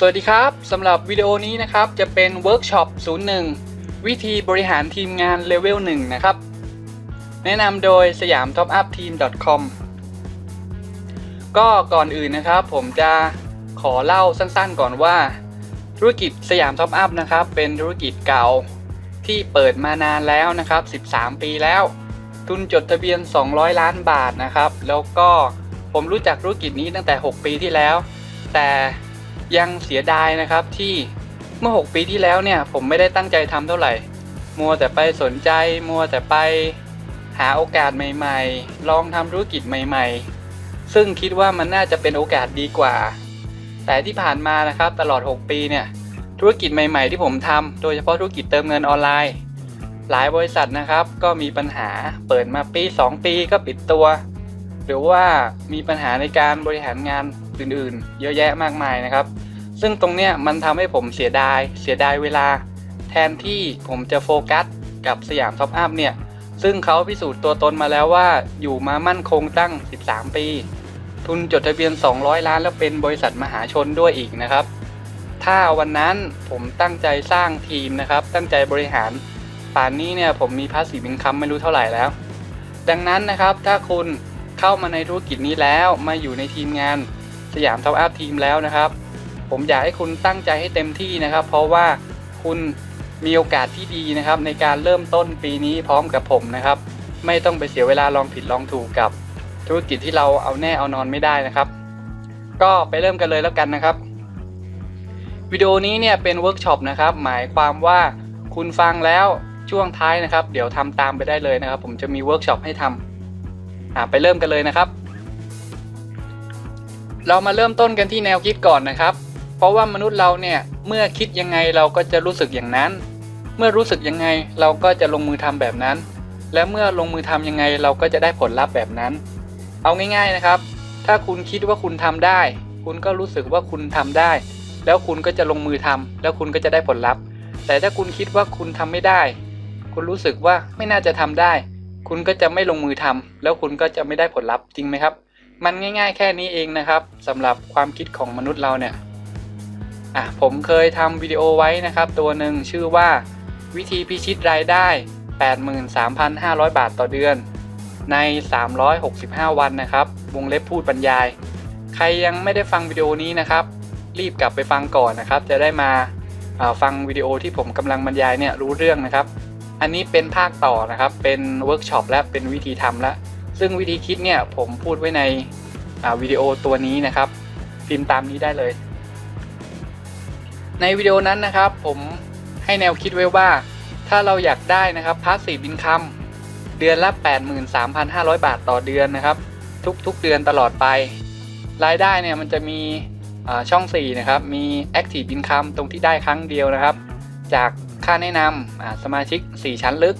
สวัสดีครับสำหรับวิดีโอนี้นะครับจะเป็นเวิร์กช็อป 01 วิธีบริหารทีมงานเลเวล 1 นะครับ แนะนำโดยสยาม Top Up Team com ก็ก่อนอื่นนะครับ ผมจะขอเล่าสั้นๆก่อนว่า ธุรกิจสยาม Top Up นะครับ เป็นธุรกิจเก่าที่เปิดมานานแล้วนะครับ 13 ปีแล้ว ทุนจดทะเบียน 200 ล้านบาทนะครับ แล้วก็ผมรู้จักธุรกิจนี้ตั้งแต่ 6 ปีที่แล้ว แต่ ยังเสียดายนะครับที่เมื่อ 6 ปีที่แล้วเนี่ยผมไม่ได้ตั้งใจทำเท่าไหร่ มัวแต่ไปสนใจ มัวแต่ไปหาโอกาสใหม่ ๆ ลองทำธุรกิจใหม่ ๆ ซึ่งคิดว่ามันน่าจะเป็นโอกาสดีกว่า แต่ที่ผ่านมานะครับตลอด 6 ปีเนี่ยธุรกิจใหม่ ๆ ที่ผมทำโดยเฉพาะธุรกิจเติมเงินออนไลน์ หลายบริษัทนะครับ ก็มีปัญหาเปิดมาปี 2 ปีก็ปิดตัว หรือว่ามีปัญหาในการบริหารงานอื่นๆ เยอะแยะมากมายนะครับ ซึ่งตรงเนี้ยมันทำให้ผมเสียดาย เสียดายเวลา แทนที่ผมจะโฟกัสกับสยามท็อปอัพเนี่ย ซึ่งเขาพิสูจน์ตัวตนมาแล้วว่าอยู่มามั่นคงตั้ง 13 ปี ทุนจดทะเบียน 200 ล้านแล้วเป็นบริษัทมหาชนด้วยอีกนะครับ ถ้าวันนั้นผมตั้งใจสร้างทีมนะครับ ตั้งใจบริหารป่านนี้เนี่ยผมมีพาสซีฟอินคัมไม่รู้เท่าไหร่แล้ว ดังนั้นนะครับถ้าคุณ เข้ามาในธุรกิจนี้แล้วมาอยู่ในทีมงานสยามท็อปอัพทีมแล้วนะครับ ผมอยากให้คุณตั้งใจให้เต็มที่นะครับ เพราะว่าคุณมีโอกาสที่ดีนะครับ ในการเริ่มต้นปีนี้พร้อมกับผมนะครับ ไม่ต้องไปเสียเวลาลองผิดลองถูกกับ ธุรกิจที่เราเอาแน่เอานอนไม่ได้นะครับ ก็ไปเริ่มกันเลยแล้วกันนะครับวิดีโอนี้เนี่ยเป็นเวิร์กช็อปนะครับ หมายความว่าคุณฟังแล้วช่วงท้ายนะครับ เดี๋ยวทำตามไปได้เลยนะครับ ผมจะมีเวิร์กช็อปให้ทำ อ่าไปเริ่มกันเลยนะครับ เรามาเริ่มต้นกันที่แนวคิดก่อนนะครับ เพราะว่ามนุษย์เราเนี่ยเมื่อคิดยังไงเราก็จะรู้สึกอย่างนั้น เมื่อรู้สึกยังไงเราก็จะลงมือทำแบบนั้น และเมื่อลงมือทำยังไงเราก็จะได้ผลลัพธ์แบบนั้น เอาง่ายๆนะครับ ถ้าคุณคิดว่าคุณทำได้ คุณก็รู้สึกว่าคุณทำได้ แล้วคุณก็จะลงมือทำแล้วคุณก็จะได้ผลลัพธ์ แต่ถ้าคุณคิดว่าคุณทำไม่ได้ คุณรู้สึกว่าไม่น่าจะทำได้ คุณก็จะไม่ลงมือทำแล้วคุณก็จะไม่ได้ผลลัพธ์จริงไหมครับ มันง่าย ๆ แค่นี้เองนะครับสำหรับความคิดของมนุษย์เราเนี่ยอะผมเคยทำวิดีโอไว้นะครับ ตัวหนึ่งชื่อว่าวิธีพิชิตรายได้ 83,500 บาทต่อเดือน ใน 365 วันนะครับ วงเล็บพูดบรรยาย ใครยังไม่ได้ฟังวิดีโอนี้นะครับ รีบกลับไปฟังก่อนนะครับ จะได้มาาฟังวิดีโอที่ผมกำลังบรรยายเนี่ยรู้เรื่องนะครับ อันนี้เป็นภาคต่อนะครับ เป็นเวิร์กช็อปและเป็นวิธีทำและ ซึ่งวิธีคิดเนี่ยผมพูดไว้ในวิดีโอตัวนี้นะครับพิมพ์ตามนี้ได้เลย ในวิดีโอนั้นนะครับ ผมให้แนวคิดไว้ว่า ถ้าเราอยากได้นะครับพาสซีฟอินคัมเดือนละ 83,500 บาทต่อเดือนนะครับ ทุกๆเดือนตลอดไป รายได้เนี่ยมันจะมีช่อง 4 นะครับ มี Active Income ตรงที่ได้ครั้งเดียวนะครับ จาก ค่าแนะนำสมาชิก 4 ชั้นลึก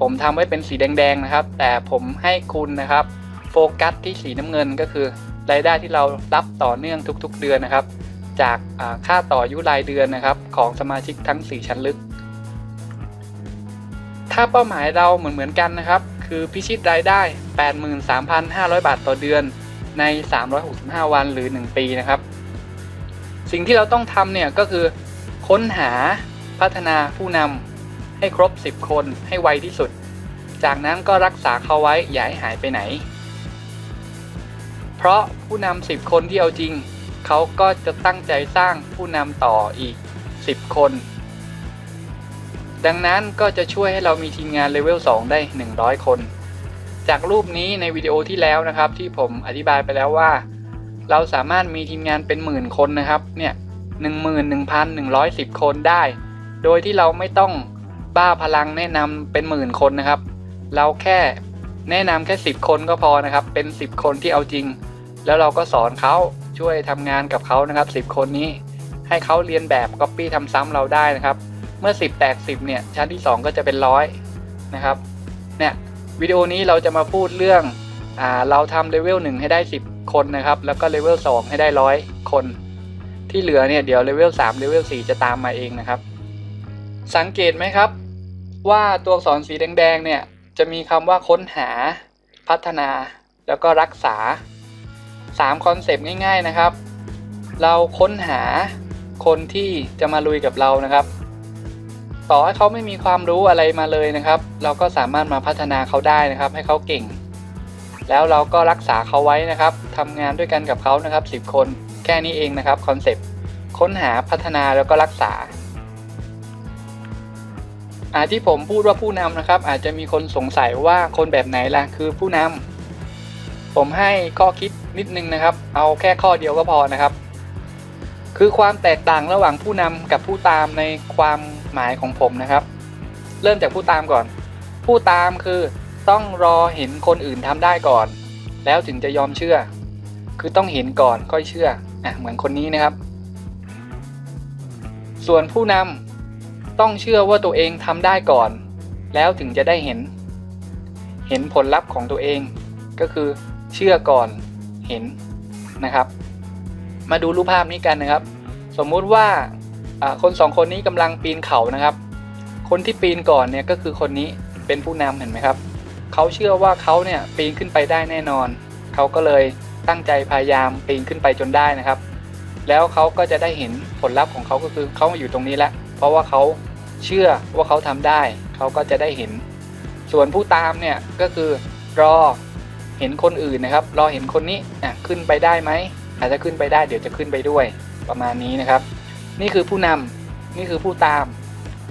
ผมทำไว้เป็นสีแดงๆนะครับ แต่ผมให้คุณนะครับ โฟกัสที่สีน้ำเงินก็คือรายได้ที่เรารับต่อเนื่องทุกๆ เดือนนะครับ จากค่าต่ออยุรายเดือนนะครับ ของสมาชิกทั้ง 4 ชั้นลึก ถ้าเป้าหมายเราเหมือนเหมือนๆกันนะครับ คือพิชิตรายได้ 83,500 บาทต่อเดือนใน 365 วันหรือ 1 ปีนะครับ สิ่งที่เราต้องทำเนี่ยก็คือค้นหา พัฒนาผู้นำให้ครบ 10 คนให้ไวที่สุด จากนั้นก็รักษาเขาไว้อย่าให้หายไปไหน เพราะผู้นำ10 คนที่เอาจริง เขาก็จะตั้งใจสร้างผู้นำต่ออีก 10 คน ดังนั้นก็จะช่วยให้เรามีทีมงานเลเวล 2 ได้ 100 คน จากรูปนี้ในวิดีโอที่แล้วนะครับที่ผมอธิบายไปแล้วว่า เราสามารถมีทีมงานเป็นหมื่นคนนะครับเนี่ยหนึ่งหมื่นหนึ่งพันหนึ่งร้อยสิบคนได้ โดยที่เราไม่ต้องบ้าพลังแนะนำเป็นหมื่นคนนะครับ เราแค่แนะนำแค่ 10 คนก็พอนะครับ เป็น 10 คนที่เอาจริง แล้วเราก็สอนเขาช่วยทำงานกับเขานะครับ 10 คนนี้ ให้เขาเรียนแบบก๊อปปี้ทำซ้ำเราได้นะครับ เมื่อ 10 แตก 10 เนี่ย ชั้นที่ 2 ก็จะเป็นร้อยนะครับ เนี่ยวิดีโอนี้เราจะมาพูดเรื่องอ่าเราทำเลเวล1ให้ได้ 10 คนนะครับ แล้วก็เลเวล2ให้ได้ร้อยคน ที่เหลือเนี่ยเดี๋ยวเลเวล3เลเวล4จะตามมาเองนะครับ สังเกตไหมครับ ว่าตัวอักษรสีแดงๆเนี่ยจะมีคำว่าค้นหา พัฒนา แล้วก็รักษา3คอนเซปต์ง่ายๆนะครับ เราค้นหาคนที่จะมาลุยกับเรานะครับ ต่อให้เขาไม่มีความรู้อะไรมาเลยนะครับ เราก็สามารถมาพัฒนาเขาได้นะครับ ให้เขาเก่ง แล้วเราก็รักษาเขาไว้นะครับทำงานด้วยกันกับเขานะครับ 10 คนแค่นี้เองนะครับคอนเซปต์ค้นหาพัฒนาแล้วก็รักษา อาที่ผมพูดว่าผู้นำนะครับ อาจจะมีคนสงสัยว่าคนแบบไหนล่ะคือผู้นำผมให้ข้อคิดนิดนึงนะครับ เอาแค่ข้อเดียวก็พอนะครับ คือความแตกต่างระหว่างผู้นำกับผู้ตามในความหมายของผมนะครับ เริ่มจากผู้ตามก่อน ผู้ตามคือต้องรอเห็นคนอื่นทำได้ก่อน แล้วถึงจะยอมเชื่อ คือต้องเห็นก่อนค่อยเชื่ออะเหมือนคนนี้นะครับ ส่วนผู้นำ ต้องเชื่อว่าตัวเองทำได้ก่อน แล้วถึงจะได้เห็น เห็นผลลัพธ์ของตัวเองก็คือเชื่อก่อนเห็นนะครับ มาดูรูปภาพนี้กันนะครับ สมมุติว่าคนสองคนนี้กำลังปีนเขานะครับ คนที่ปีนก่อนเนี่ยก็คือคนนี้เป็นผู้นำเห็นไหมครับเขาเชื่อว่าเขาเนี่ยปีนขึ้นไปได้แน่นอน เขาก็เลยตั้งใจพยายามปีนขึ้นไปจนได้นะครับ แล้วเขาก็จะได้เห็นผลลัพธ์ของเขาก็คือเขามาอยู่ตรงนี้แล้ว เพราะว่าเขา เชื่อว่าเขาทำได้ เขาก็จะได้เห็น ส่วนผู้ตามเนี่ยก็คือรอเห็นคนอื่นนะครับ รอเห็นคนนี้อะขึ้นไปได้ไหมอาจจะขึ้นไปได้เดี๋ยวจะขึ้นไปด้วยประมาณนี้นะครับ นี่คือผู้นำนี่คือผู้ตาม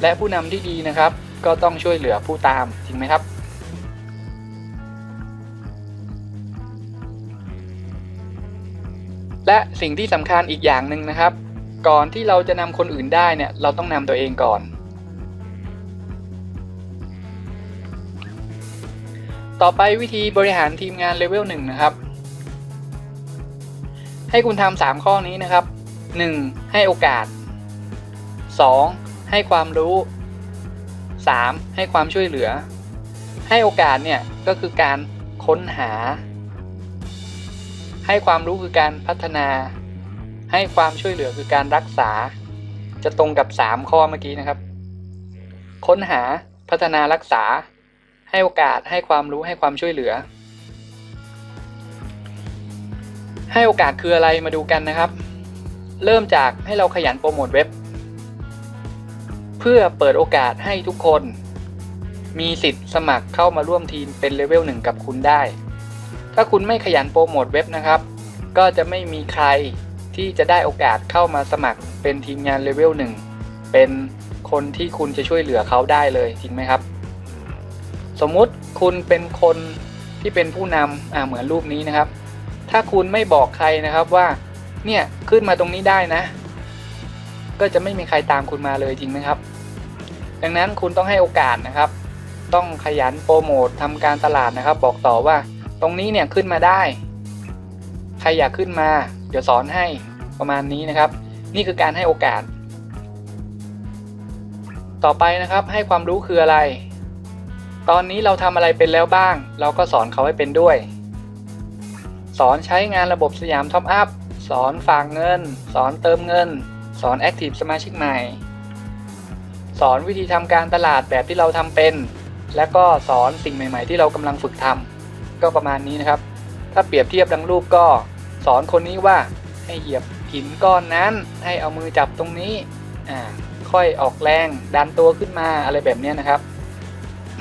และผู้นำที่ดีนะครับ ก็ต้องช่วยเหลือผู้ตามจริงไหมครับและสิ่งที่สำคัญอีกอย่างหนึ่งนะครับ ก่อนที่เราจะนำคนอื่นได้เนี่ยเราต้องนำตัวเองก่อน ต่อไปวิธีบริหารทีมงานเลเวล1นะครับ ให้คุณทำสามข้อนี้นะครับ 1. ให้โอกาส 2. ให้ความรู้ 3. ให้ความช่วยเหลือ ให้โอกาสเนี่ยก็คือการค้นหา ให้ความรู้คือการพัฒนา ให้ความช่วยเหลือคือการรักษา จะตรงกับ 3 ข้อเมื่อกี้นะครับ ค้นหาพัฒนารักษา ให้โอกาสให้ความรู้ให้ความช่วยเหลือ ให้โอกาสคืออะไรมาดูกันนะครับ เริ่มจากให้เราขยันโปรโมทเว็บ เพื่อเปิดโอกาสให้ทุกคน มีสิทธิ์สมัครเข้ามาร่วมทีมเป็นเลเวลหนึ่งกับคุณได้ ถ้าคุณไม่ขยันโปรโมทเว็บนะครับ ก็จะไม่มีใครที่จะได้โอกาสเข้ามาสมัครเป็นทีมงานเลเวลหนึ่งเป็นคนที่คุณจะช่วยเหลือเขาได้เลยจริงไหมครับ สมมุติคุณเป็นคนที่เป็นผู้นำอ่าเหมือนรูปนี้นะครับ ถ้าคุณไม่บอกใครนะครับว่าเนี่ยขึ้นมาตรงนี้ได้นะ ก็จะไม่มีใครตามคุณมาเลยจริงไหมครับ ดังนั้นคุณต้องให้โอกาสนะครับ ต้องขยันโปรโมททำการตลาดนะครับ บอกต่อว่าตรงนี้เนี่ยขึ้นมาได้ ใครอยากขึ้นมา เดี๋ยวสอนให้ประมาณนี้นะครับ นี่คือการให้โอกาส ต่อไปนะครับให้ความรู้คืออะไร ตอนนี้เราทำอะไรเป็นแล้วบ้าง เราก็สอนเขาให้เป็นด้วย สอนใช้งานระบบสยามท็อปอัพ สอนฝากเงิน สอนเติมเงิน สอนแอคทีฟสมาชิกใหม่ สอนวิธีทำการตลาดแบบที่เราทำเป็น และก็สอนสิ่งใหม่ ๆ ที่เรากำลังฝึกทำก็ประมาณนี้นะครับ ถ้าเปรียบเทียบดังรูปก็ สอนคนนี้ว่าให้เหยียบหินก้อนนั้น ให้เอามือจับตรงนี้อ่าค่อยออกแรงดันตัวขึ้นมาอะไรแบบนี้นะครับ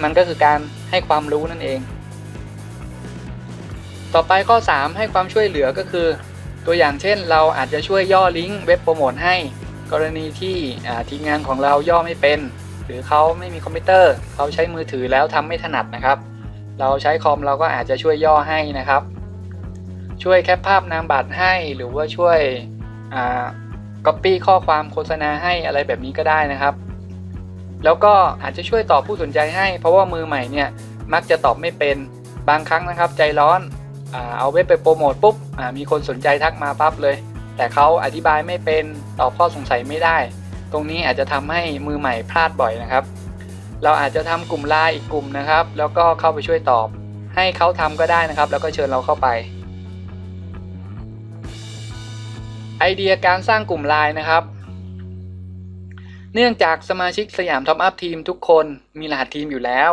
มันก็คือการให้ความรู้นั่นเอง ต่อไปข้อ 3 ให้ความช่วยเหลือก็คือ ตัวอย่างเช่น เราอาจจะช่วยย่อลิงก์เว็บโปรโมทให้ กรณีที่ทีมงานของเราย่อไม่เป็น หรือเขาไม่มีคอมพิวเตอร์ เขาใช้มือถือแล้วทำไม่ถนัดนะครับ เราใช้คอมเราก็อาจจะช่วยย่อให้นะครับ ช่วยแคปภาพนามบัตรให้หรือว่าช่วยก๊อปปี้ข้อความโฆษณาให้อะไรแบบนี้ก็ได้นะครับ แล้วก็อาจจะช่วยตอบผู้สนใจให้ เพราะว่ามือใหม่เนี่ยมักจะตอบไม่เป็นบางครั้งนะครับ ใจร้อนเอาเว็บไปโปรโมทปุ๊บมีคนสนใจทักมาปั๊บเลย แต่เขาอธิบายไม่เป็นตอบข้อสงสัยไม่ได้ ตรงนี้อาจจะทำให้มือใหม่พลาดบ่อยนะครับ เราอาจจะทำกลุ่มไลน์อีกกลุ่มนะครับ แล้วก็เข้าไปช่วยตอบ ให้เขาทำก็ได้นะครับ แล้วก็เชิญเราเข้าไป ไอเดียการสร้างกลุ่มไลน์นะครับ เนื่องจากสมาชิกสยามท็อปอัพทีมทุกคนมีรหัสทีมอยู่แล้ว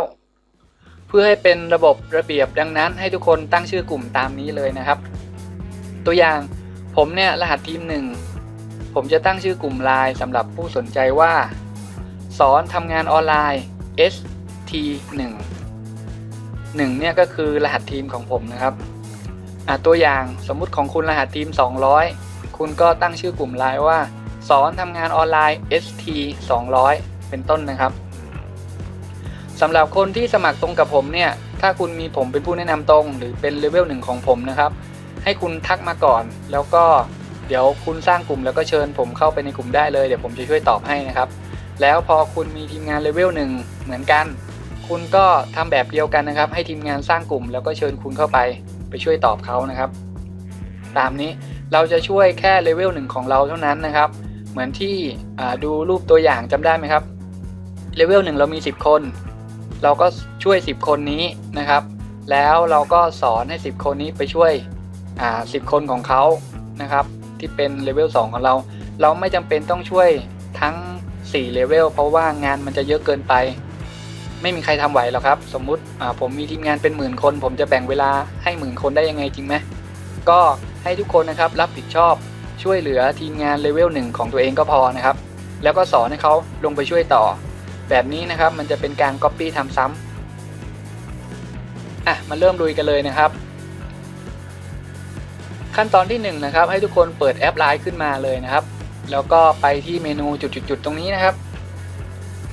เพื่อให้เป็นระบบระเบียบดังนั้นให้ทุกคนตั้งชื่อกลุ่มตามนี้เลยนะครับ ตัวอย่างผมเนี่ยรหัสทีมหนึ่งผมจะตั้งชื่อกลุ่มไลน์สำหรับผู้สนใจว่า สอนทำงานออนไลน์ ST1 1เนี่ยก็คือรหัสทีมของผมนะครับตัวอย่างสมมุติของคุณรหัสทีม 200 คุณก็ตั้งชื่อกลุ่มไลน์ว่า สอนทำงานออนไลน์ ST 200 เป็นต้นนะครับสำหรับคนที่สมัครตรงกับผมเนี่ย ถ้าคุณมีผมเป็นผู้แนะนำตรง หรือเป็นเลเวลหนึ่งของผมนะครับ ให้คุณทักมาก่อน แล้วก็เดี๋ยวคุณสร้างกลุ่มแล้วก็เชิญผมเข้าไปในกลุ่มได้เลย เดี๋ยวผมจะช่วยตอบให้นะครับ แล้วพอคุณมีทีมงานเลเวลหนึ่งเหมือนกัน คุณก็ทำแบบเดียวกันนะครับ ให้ทีมงานสร้างกลุ่ม แล้วก็เชิญคุณเข้าไปไปช่วยตอบเขานะครับ ตามนี้เราจะช่วยแค่เลเวลหนึ่งของเราเท่านั้นนะครับ เหมือนที่ดูรูปตัวอย่างจำได้ไหมครับเลเวลหนึ่งเรามี 10 คน เราก็ช่วย 10 คนนี้นะครับ แล้วเราก็สอนให้ 10 คนนี้ไปช่วยอ่า10 คนของเขานะครับ ที่เป็นเลเวล2ของเรา เราไม่จำเป็นต้องช่วยทั้ง4เลเวลเพราะว่างานมันจะเยอะเกินไป ไม่มีใครทำไหวหรอกครับ สมมุติผมมีทีมงานเป็นหมื่นคน ผมจะแบ่งเวลาให้หมื่นคนได้ยังไงจริงไหมก็ให้ทุกคนนะครับรับผิดชอบ ช่วยเหลือทีมงานเลเวลหนึ่งของตัวเองก็พอนะครับ แล้วก็สอนให้เขาลงไปช่วยต่อ แบบนี้นะครับมันจะเป็นการ Copy ทำซ้ำอะมาเริ่มลุยกันเลยนะครับ ขั้นตอนที่1นงนะครับ ให้ทุกคนเปิดแอปไลน์ขึ้นมาเลยนะครับ แล้วก็ไปที่เมนูจุดๆตรงนี้นะครับ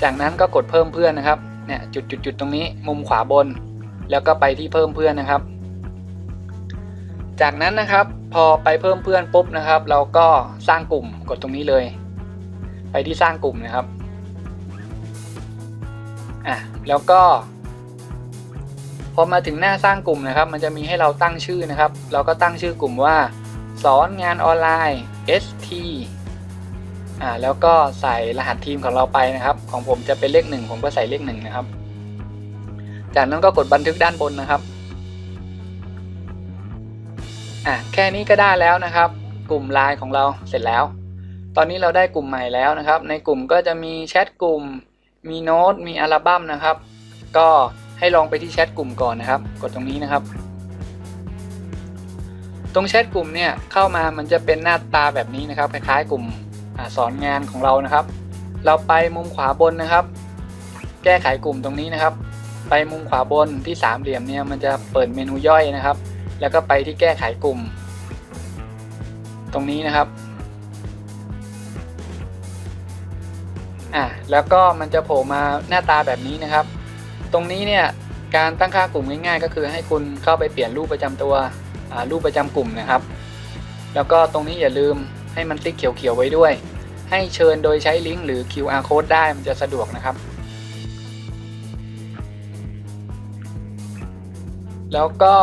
จากนั้นก็กดเพิ่มเพื่อนนะครับเนี่ยจุดๆตรงนี้มุมขวาบน แล้วก็ไปที่เพิ่มเพื่อนนะครับ จากนั้นนะครับพอไปเพิ่มเพื่อนปุ๊บนะครับ เราก็สร้างกลุ่มกดตรงนี้เลย ไปที่สร้างกลุ่มนะครับอะแล้วก็ พอมาถึงหน้าสร้างกลุ่มนะครับ มันจะมีให้เราตั้งชื่อนะครับ เราก็ตั้งชื่อกลุ่มว่า สอนงานออนไลน์ ST อ่าแล้วก็ใส่รหัสทีมของเราไปนะครับ ของผมจะเป็นเลขหนึ่งผมก็ใส่เลขหนึ่งนะครับ จากนั้นก็กดบันทึกด้านบนนะครับ อะแค่นี้ก็ได้แล้วนะครับ กลุ่มไลน์ของเราเสร็จแล้ว ตอนนี้เราได้กลุ่มใหม่แล้วนะครับ ในกลุ่มก็จะมีแชทกลุ่ม มีโน้ต มีอัลบั้มนะครับ ก็ให้ลองไปที่แชทกลุ่มก่อนนะครับ กดตรงนี้นะครับ ตรงแชทกลุ่มเนี่ยเข้ามามันจะเป็นหน้าตาแบบนี้นะครับ คล้ายๆ กลุ่มอสอนงานของเรานะครับ เราไปมุมขวาบนนะครับ แก้ไขกลุ่มตรงนี้นะครับ ไปมุมขวาบนที่สามเหลี่ยมเนี่ยมันจะเปิดเมนูย่อยนะครับ แล้วก็ไปที่แก้ไขกลุ่ม ตรงนี้นะครับอะแล้วก็มันจะโผล่มาหน้าตาแบบนี้นะครับ ตรงนี้เนี่ยการตั้งค่ากลุ่มง่ายๆ ก็คือให้คุณเข้าไปเปลี่ยนรูปประจำตัวรูปประจำกลุ่มนะครับ แล้วก็ตรงนี้อย่าลืมให้มันติ๊กเขียวๆไว้ด้วย ให้เชิญโดยใช้ลิงก์หรือ QR code ได้มันจะสะดวกนะครับ แล้วก็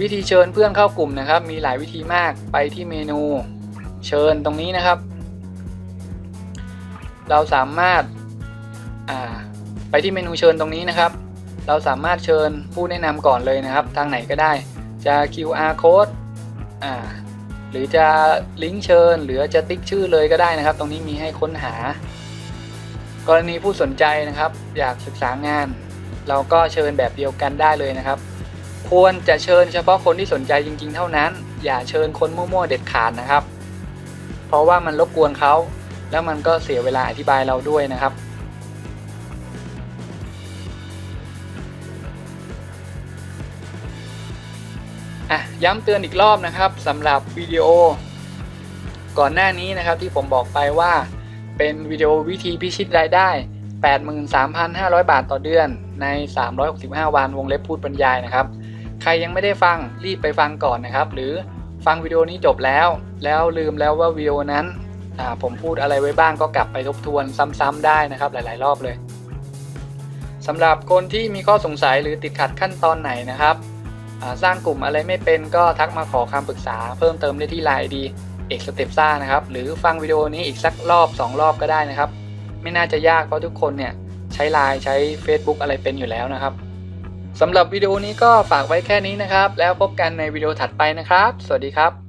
วิธีเชิญเพื่อนเข้ากลุ่มนะครับ มีหลายวิธีมากไปที่เมนู เชิญตรงนี้นะครับ เราสามารถไปที่เมนูเชิญตรงนี้นะครับ เราสามารถเชิญผู้แนะนำก่อนเลยนะครับ ทางไหนก็ได้จะ QR code หรือจะลิงก์เชิญ หรือจะติ๊กชื่อเลยก็ได้นะครับ ตรงนี้มีให้ค้นหา กรณีผู้สนใจนะครับ อยากศึกษางาน เราก็เชิญแบบเดียวกันได้เลยนะครับ ควรจะเชิญเฉพาะคนที่สนใจจริง ๆ เท่านั้น อย่าเชิญคนมั่วๆเด็ดขาดนะครับ เพราะว่ามันรบกวนเขา แล้วมันก็เสียเวลาอธิบายเราด้วยนะครับ อะย้ำเตือนอีกรอบนะครับสำหรับวิดีโอ ก่อนหน้านี้นะครับที่ผมบอกไปว่า เป็นวิดีโอวิธีพิชิตรายได้ 83,500 บาทต่อเดือนใน 365 วันวงเล็บพูดบรรยายนะครับ ครยังไม่ได้ฟังรีบไปฟังก่อนนะครับ หรือฟังวิดีโอนี้จบแล้ว แล้วลืมแล้วว่าวิดีโอนั้นผมพูดอะไรไว้บ้างก็กลับไปทบทวนซ้ำๆได้นะครับหลายๆ รอบเลยสำหรับคนที่มีข้อสงสัยหรือติดขัดขั้นตอนไหนนะครับสร้างกลุ่มอะไรไม่เป็นก็ทักมาขอคำปรึกษาเพิ่มเติมได้ที่ไลน์ดีเอกสเต็ปซ่านะครับ หรือฟังวิดีโอนี้อีกสักรอบ 2 รอบก็ได้นะครับ ไม่น่าจะยากเพราะทุกคนเนี่ยใช้ไลน์ใช้ Facebook อะไรเป็นอยู่แล้วนะครับ สำหรับวิดีโอนี้ก็ฝากไว้แค่นี้นะครับ แล้วพบกันในวิดีโอถัดไปนะครับ สวัสดีครับ